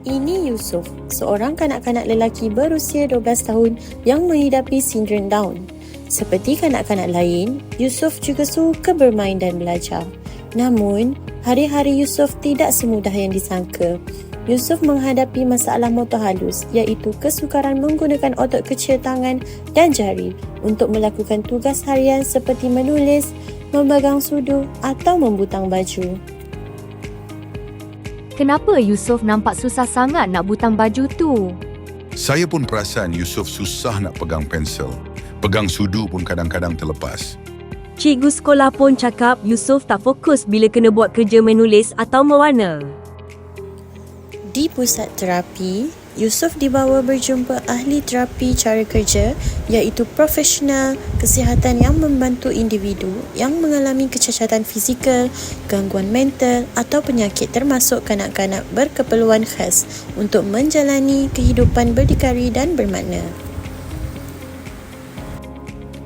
Ini Yusuf, seorang kanak-kanak lelaki berusia 12 tahun yang menghidapi sindrom Down. Seperti kanak-kanak lain, Yusuf juga suka bermain dan belajar. Namun, hari-hari Yusuf tidak semudah yang disangka. Yusuf menghadapi masalah motor halus iaitu kesukaran menggunakan otot kecil tangan dan jari untuk melakukan tugas harian seperti menulis, memegang sudu atau membutang baju. Kenapa Yusof nampak susah sangat nak butang baju tu? Saya pun perasan Yusof susah nak pegang pensel. Pegang sudu pun kadang-kadang terlepas. Cikgu sekolah pun cakap Yusof tak fokus bila kena buat kerja menulis atau mewarna. Di pusat terapi, Yusuf dibawa berjumpa ahli terapi cara kerja iaitu profesional kesihatan yang membantu individu yang mengalami kecacatan fizikal, gangguan mental atau penyakit termasuk kanak-kanak berkeperluan khas untuk menjalani kehidupan berdikari dan bermakna.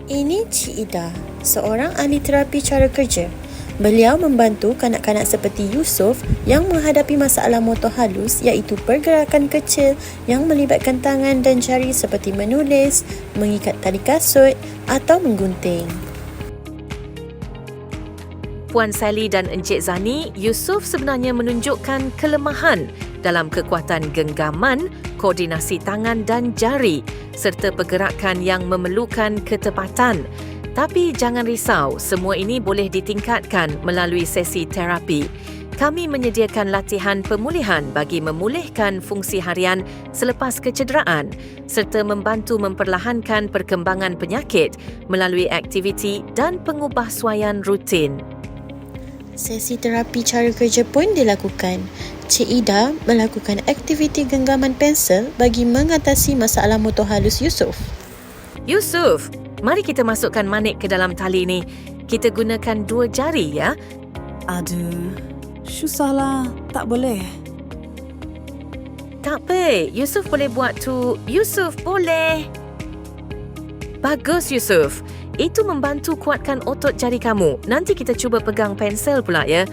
Ini Cik Ida, seorang ahli terapi cara kerja. Beliau membantu kanak-kanak seperti Yusuf yang menghadapi masalah motor halus iaitu pergerakan kecil yang melibatkan tangan dan jari seperti menulis, mengikat tali kasut atau menggunting. Puan Sally dan Encik Zani, Yusuf sebenarnya menunjukkan kelemahan dalam kekuatan genggaman, koordinasi tangan dan jari serta pergerakan yang memerlukan ketepatan. Tapi jangan risau, semua ini boleh ditingkatkan melalui sesi terapi. Kami menyediakan latihan pemulihan bagi memulihkan fungsi harian selepas kecederaan serta membantu memperlahankan perkembangan penyakit melalui aktiviti dan pengubahsuaian rutin. Sesi terapi cara kerja pun dilakukan. Cik Ida melakukan aktiviti genggaman pensel bagi mengatasi masalah motor halus Yusuf. Yusuf, mari kita masukkan manik ke dalam tali ini. Kita gunakan dua jari ya. Aduh, susahlah. Tak boleh. Tak apa, Yusuf boleh buat tu. Yusuf boleh. Bagus Yusuf. Itu membantu kuatkan otot jari kamu. Nanti kita cuba pegang pensel pula ya.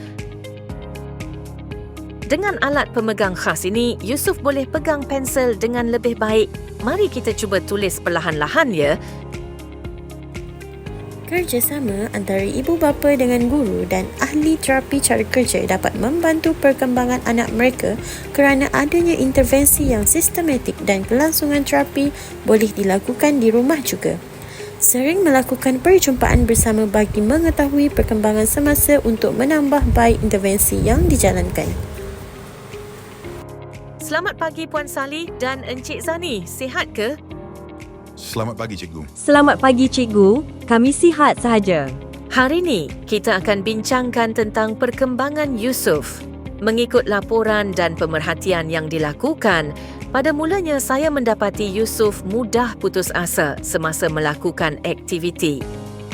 Dengan alat pemegang khas ini, Yusuf boleh pegang pensel dengan lebih baik. Mari kita cuba tulis perlahan-lahan ya. Kerjasama antara ibu bapa dengan guru dan ahli terapi cara kerja dapat membantu perkembangan anak mereka kerana adanya intervensi yang sistematik dan kelangsungan terapi boleh dilakukan di rumah juga. Sering melakukan perjumpaan bersama bagi mengetahui perkembangan semasa untuk menambah baik intervensi yang dijalankan. Selamat pagi Puan Sali dan Encik Zani. Sihat ke? Selamat pagi, Cikgu. Selamat pagi cikgu, kami sihat sahaja. Hari ini, kita akan bincangkan tentang perkembangan Yusuf. Mengikut laporan dan pemerhatian yang dilakukan, pada mulanya saya mendapati Yusuf mudah putus asa semasa melakukan aktiviti.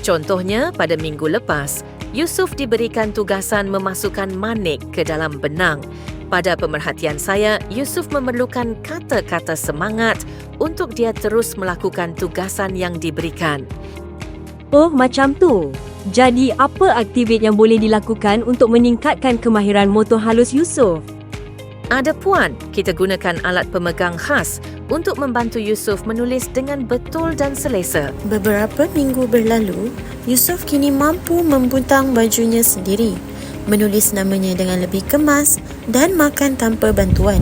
Contohnya, pada minggu lepas, Yusuf diberikan tugasan memasukkan manik ke dalam benang. Pada pemerhatian saya, Yusuf memerlukan kata-kata semangat untuk dia terus melakukan tugasan yang diberikan. Oh, macam tu. Jadi, apa aktiviti yang boleh dilakukan untuk meningkatkan kemahiran motor halus Yusof? Ada puan, kita gunakan alat pemegang khas untuk membantu Yusuf menulis dengan betul dan selesa. Beberapa minggu berlalu, Yusuf kini mampu membutang bajunya sendiri, menulis namanya dengan lebih kemas dan makan tanpa bantuan.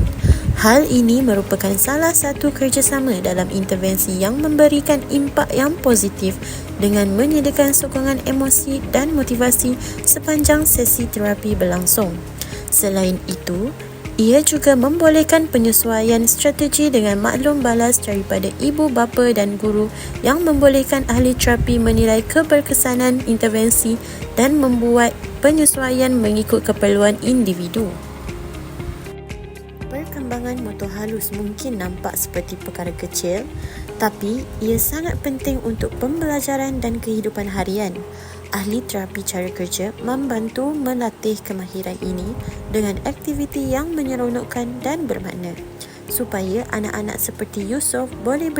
Hal ini merupakan salah satu kerjasama dalam intervensi yang memberikan impak yang positif dengan menyediakan sokongan emosi dan motivasi sepanjang sesi terapi berlangsung. Selain itu, ia juga membolehkan penyesuaian strategi dengan maklum balas daripada ibu bapa dan guru yang membolehkan ahli terapi menilai keberkesanan intervensi dan membuat penyesuaian mengikut keperluan individu. Motor halus mungkin nampak seperti perkara kecil, tapi ia sangat penting untuk pembelajaran dan kehidupan harian. Ahli terapi cara kerja membantu melatih kemahiran ini dengan aktiviti yang menyeronokkan dan bermakna supaya anak-anak seperti Yusof boleh ber-